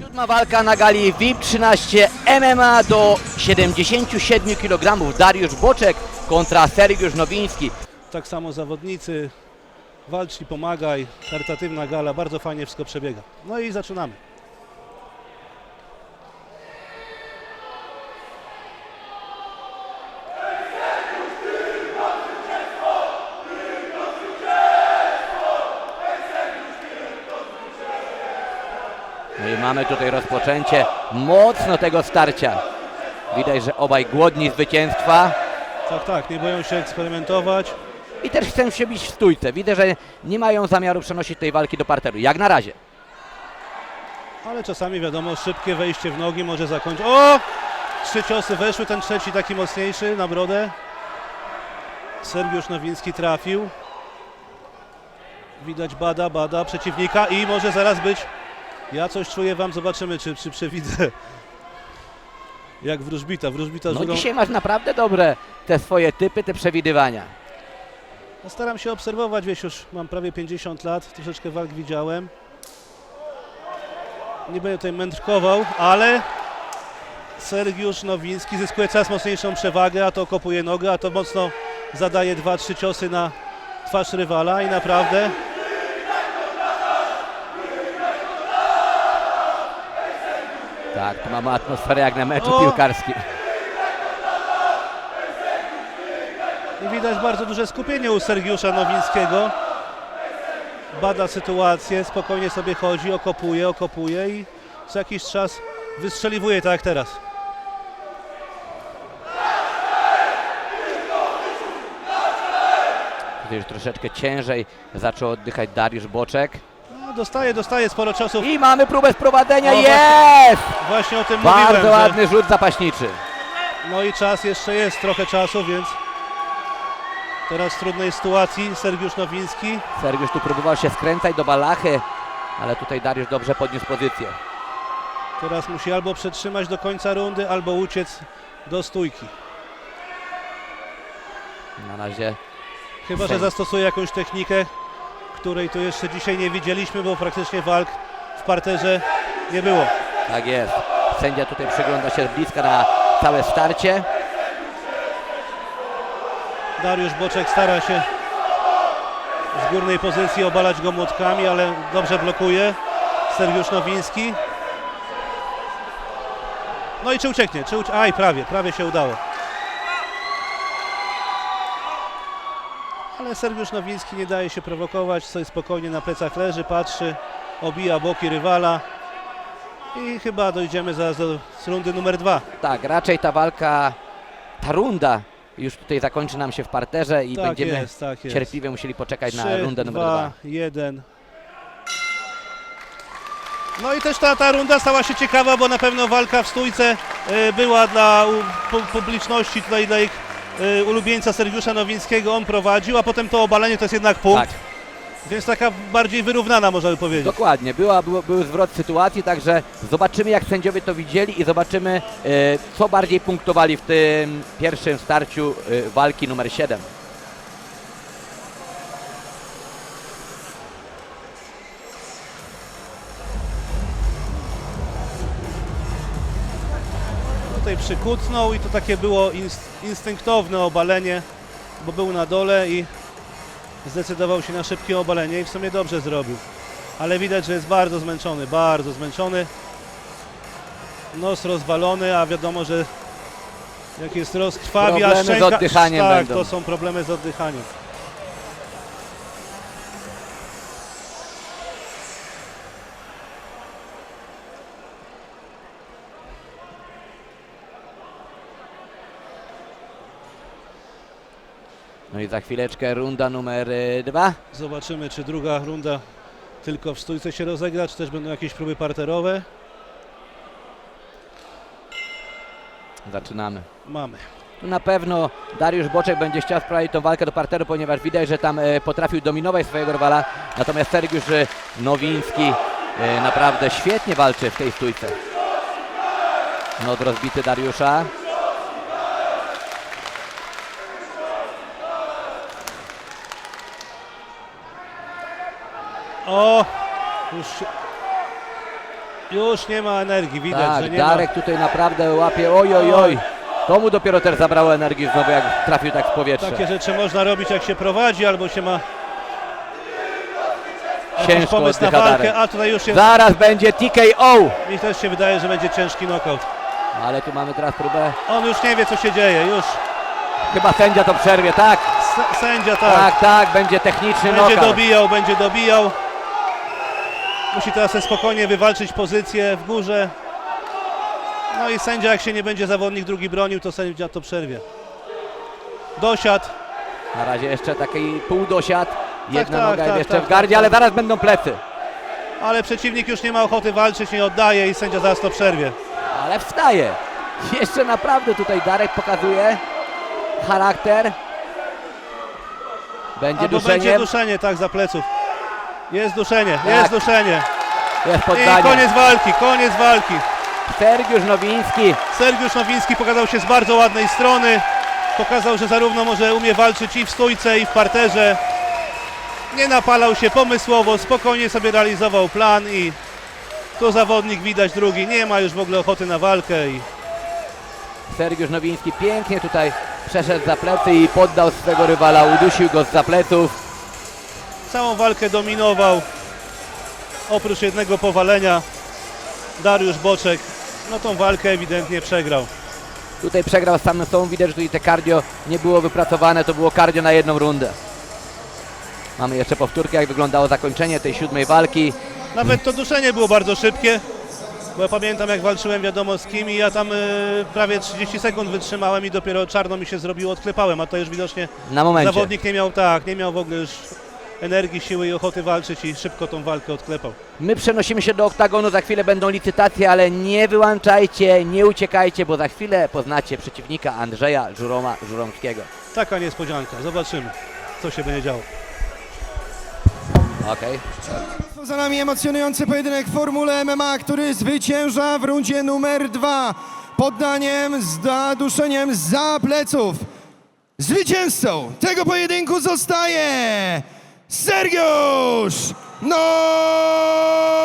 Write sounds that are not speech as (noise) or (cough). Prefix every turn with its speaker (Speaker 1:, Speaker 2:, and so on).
Speaker 1: Siódma walka na gali VIP 13 MMA do 77 kg. Dariusz Boczek kontra Sergiusz Nowiński.
Speaker 2: Tak samo zawodnicy, walcz i pomagaj, charytatywna gala, bardzo fajnie wszystko przebiega. No i zaczynamy.
Speaker 1: Mamy tutaj rozpoczęcie mocno tego starcia. Widać, że obaj głodni zwycięstwa
Speaker 2: Tak, tak, nie boją się eksperymentować.
Speaker 1: i też chcą się bić w stójce. Widzę, że nie mają zamiaru przenosić tej walki do parteru. Jak na razie.
Speaker 2: Ale czasami wiadomo, szybkie wejście w nogi może zakończyć. O! Trzy ciosy weszły, ten trzeci taki mocniejszy na brodę. Sergiusz Nowiński trafił. Widać bada, bada przeciwnika i może zaraz być. Ja coś czuję wam, zobaczymy czy, czy przewidzę. Jak wróżbita, wróżbita z
Speaker 1: No dzisiaj masz naprawdę dobre te swoje typy, te przewidywania.
Speaker 2: No, staram się obserwować, wiesz, już mam prawie 50 lat, troszeczkę walk widziałem. Nie będę tutaj mędrkował, ale Sergiusz Nowiński zyskuje coraz mocniejszą przewagę, a to kopuje nogę, a to mocno zadaje 2-3 ciosy na twarz rywala i naprawdę
Speaker 1: Tak, tu mamy atmosferę jak na meczu
Speaker 2: O!
Speaker 1: piłkarskim.
Speaker 2: i widać bardzo duże skupienie u Sergiusza Nowińskiego. Bada sytuację, spokojnie sobie chodzi, okopuje, okopuje i co jakiś czas wystrzeliwuje tak jak teraz.
Speaker 1: Tutaj już troszeczkę ciężej zaczął oddychać Dariusz Boczek.
Speaker 2: No, dostaje, dostaje sporo ciosów.
Speaker 1: I mamy próbę sprowadzenia.
Speaker 2: O,
Speaker 1: Jest!
Speaker 2: Właśnie o tym
Speaker 1: Bardzo
Speaker 2: mówiłem, że
Speaker 1: ładny rzut zapaśniczy.
Speaker 2: no i czas jeszcze jest, trochę czasu, więc teraz w trudnej sytuacji Sergiusz Nowiński.
Speaker 1: Sergiusz tu próbował się skręcać do balachy, ale tutaj Dariusz dobrze podniósł pozycję.
Speaker 2: Teraz musi albo przetrzymać do końca rundy, albo uciec do stójki.
Speaker 1: Na razie
Speaker 2: Chyba, że zastosuje jakąś technikę, której tu jeszcze dzisiaj nie widzieliśmy, bo praktycznie walk w parterze nie było.
Speaker 1: tak jest. Sędzia tutaj przygląda się z bliska na całe starcie.
Speaker 2: Dariusz Boczek stara się z górnej pozycji obalać go młotkami, ale dobrze blokuje. Sergiusz Nowiński. No i czy ucieknie? Czy ucie... Aj, prawie, prawie się udało. Ale Sergiusz Nowiński nie daje się prowokować, sobie spokojnie na plecach leży, patrzy, obija boki rywala. I chyba dojdziemy zaraz do z rundy numer dwa.
Speaker 1: Tak, raczej ta walka, ta runda już tutaj zakończy nam się w parterze i
Speaker 2: Tak
Speaker 1: będziemy
Speaker 2: jest, tak jest.
Speaker 1: cierpliwie musieli poczekać na
Speaker 2: 3,
Speaker 1: rundę numer
Speaker 2: 2,
Speaker 1: dwa.
Speaker 2: 1. No i też ta, ta runda stała się ciekawa, bo na pewno walka w stójce y, była dla publiczności, tutaj dla ich y, ulubieńca Sergiusza Nowińskiego, on prowadził, a potem to obalenie to jest jednak punkt,
Speaker 1: Tak,
Speaker 2: więc taka bardziej wyrównana można by powiedzieć.
Speaker 1: dokładnie. Była, był, był zwrot sytuacji, także zobaczymy jak sędziowie to widzieli i zobaczymy e, co bardziej punktowali w tym pierwszym starciu e, walki numer 7.
Speaker 2: Tutaj przykucnął i to takie było ins, instynktowne obalenie, bo był na dole i zdecydował się na szybkie obalenie i w sumie dobrze zrobił. Ale widać, że jest bardzo zmęczony, bardzo zmęczony. Nos rozwalony, a wiadomo, że jak jest rozkrwawi, a
Speaker 1: Problemy z
Speaker 2: szczęka...
Speaker 1: oddychaniem
Speaker 2: tak,
Speaker 1: będą.
Speaker 2: to są problemy z oddychaniem.
Speaker 1: No i za chwileczkę runda numer 2.
Speaker 2: Zobaczymy, czy druga runda tylko w stójce się rozegra, czy też będą jakieś próby parterowe.
Speaker 1: Zaczynamy.
Speaker 2: Mamy.
Speaker 1: Tu na pewno Dariusz Boczek będzie chciał sprowadzić tą walkę do parteru, ponieważ widać, że tam e, potrafił dominować swojego rywala. Natomiast Sergiusz e, Nowiński e, naprawdę świetnie walczy w tej stójce. Not rozbity Dariusza.
Speaker 2: O! Już, Już nie ma energii, widać, że
Speaker 1: Tak,
Speaker 2: nie
Speaker 1: Darek tutaj naprawdę łapie, oj, oj, oj. To mu dopiero też zabrało energii znowu, jak trafił tak w
Speaker 2: ma.
Speaker 1: powietrze.
Speaker 2: Takie rzeczy można robić, jak się prowadzi, albo się ma
Speaker 1: Ciężko
Speaker 2: pomysł na walkę,
Speaker 1: Darek.
Speaker 2: a tutaj już jest,
Speaker 1: Zaraz będzie TKO.
Speaker 2: mi też się wydaje, że będzie ciężki knockout.
Speaker 1: Ale tu mamy teraz próbę.
Speaker 2: On już nie wie, co się dzieje, już
Speaker 1: Chyba sędzia to przerwie, tak.
Speaker 2: S- sędzia tak,
Speaker 1: Tak, tak, będzie techniczny
Speaker 2: będzie
Speaker 1: knockout.
Speaker 2: dobijał, będzie dobijał. Musi teraz spokojnie wywalczyć pozycję w górze. No i sędzia, jak się nie będzie zawodnik drugi bronił, to sędzia to przerwie. Dosiad,
Speaker 1: Na razie jeszcze taki półdosiad. Jedna
Speaker 2: tak,
Speaker 1: noga jest
Speaker 2: tak,
Speaker 1: jeszcze
Speaker 2: tak,
Speaker 1: w gardzie,
Speaker 2: tak,
Speaker 1: ale
Speaker 2: tak.
Speaker 1: zaraz będą plecy.
Speaker 2: ale przeciwnik już nie ma ochoty walczyć, nie oddaje i sędzia zaraz to przerwie.
Speaker 1: Ale wstaje. (laughs) Jeszcze naprawdę tutaj Darek pokazuje charakter. Będzie
Speaker 2: Albo
Speaker 1: duszenie.
Speaker 2: będzie duszenie, tak, za pleców. Jest duszenie,
Speaker 1: Tak.
Speaker 2: jest duszenie.
Speaker 1: Jest
Speaker 2: I
Speaker 1: poddanie.
Speaker 2: koniec walki, koniec walki.
Speaker 1: Sergiusz Nowiński.
Speaker 2: Sergiusz Nowiński pokazał się z bardzo ładnej strony. Pokazał, że zarówno może umie walczyć i w stójce, i w parterze. Nie napalał się pomysłowo, spokojnie sobie realizował plan i tu zawodnik widać drugi, nie ma już w ogóle ochoty na walkę i
Speaker 1: Sergiusz Nowiński pięknie tutaj przeszedł za plecy i poddał swego rywala, udusił go z za pleców.
Speaker 2: Całą walkę dominował. Oprócz jednego powalenia Dariusz Boczek, no tą walkę ewidentnie przegrał.
Speaker 1: Tutaj przegrał z samym sobą, widać, że tutaj te cardio nie było wypracowane, to było cardio na jedną rundę. Mamy jeszcze powtórkę, jak wyglądało zakończenie tej siódmej walki.
Speaker 2: Nawet to duszenie było bardzo szybkie, bo ja pamiętam jak walczyłem wiadomo z kim i ja tam y, prawie 30 sekund wytrzymałem i dopiero czarno mi się zrobiło, odklepałem, a to już widocznie
Speaker 1: Na momencie.
Speaker 2: zawodnik nie miał tak, nie miał w ogóle już energii, siły i ochoty walczyć i szybko tą walkę odklepał.
Speaker 1: My przenosimy się do oktagonu, za chwilę będą licytacje, ale nie wyłączajcie, nie uciekajcie, bo za chwilę poznacie przeciwnika Andrzeja Żuroma Żuromskiego.
Speaker 2: Taka niespodzianka, zobaczymy co się będzie działo.
Speaker 1: Okej.
Speaker 3: Za nami emocjonujący pojedynek w Formule MMA, który zwycięża w rundzie numer dwa poddaniem z zaduszeniem za pleców. Zwycięzcą tego pojedynku zostaje Sergiusz Nowiński.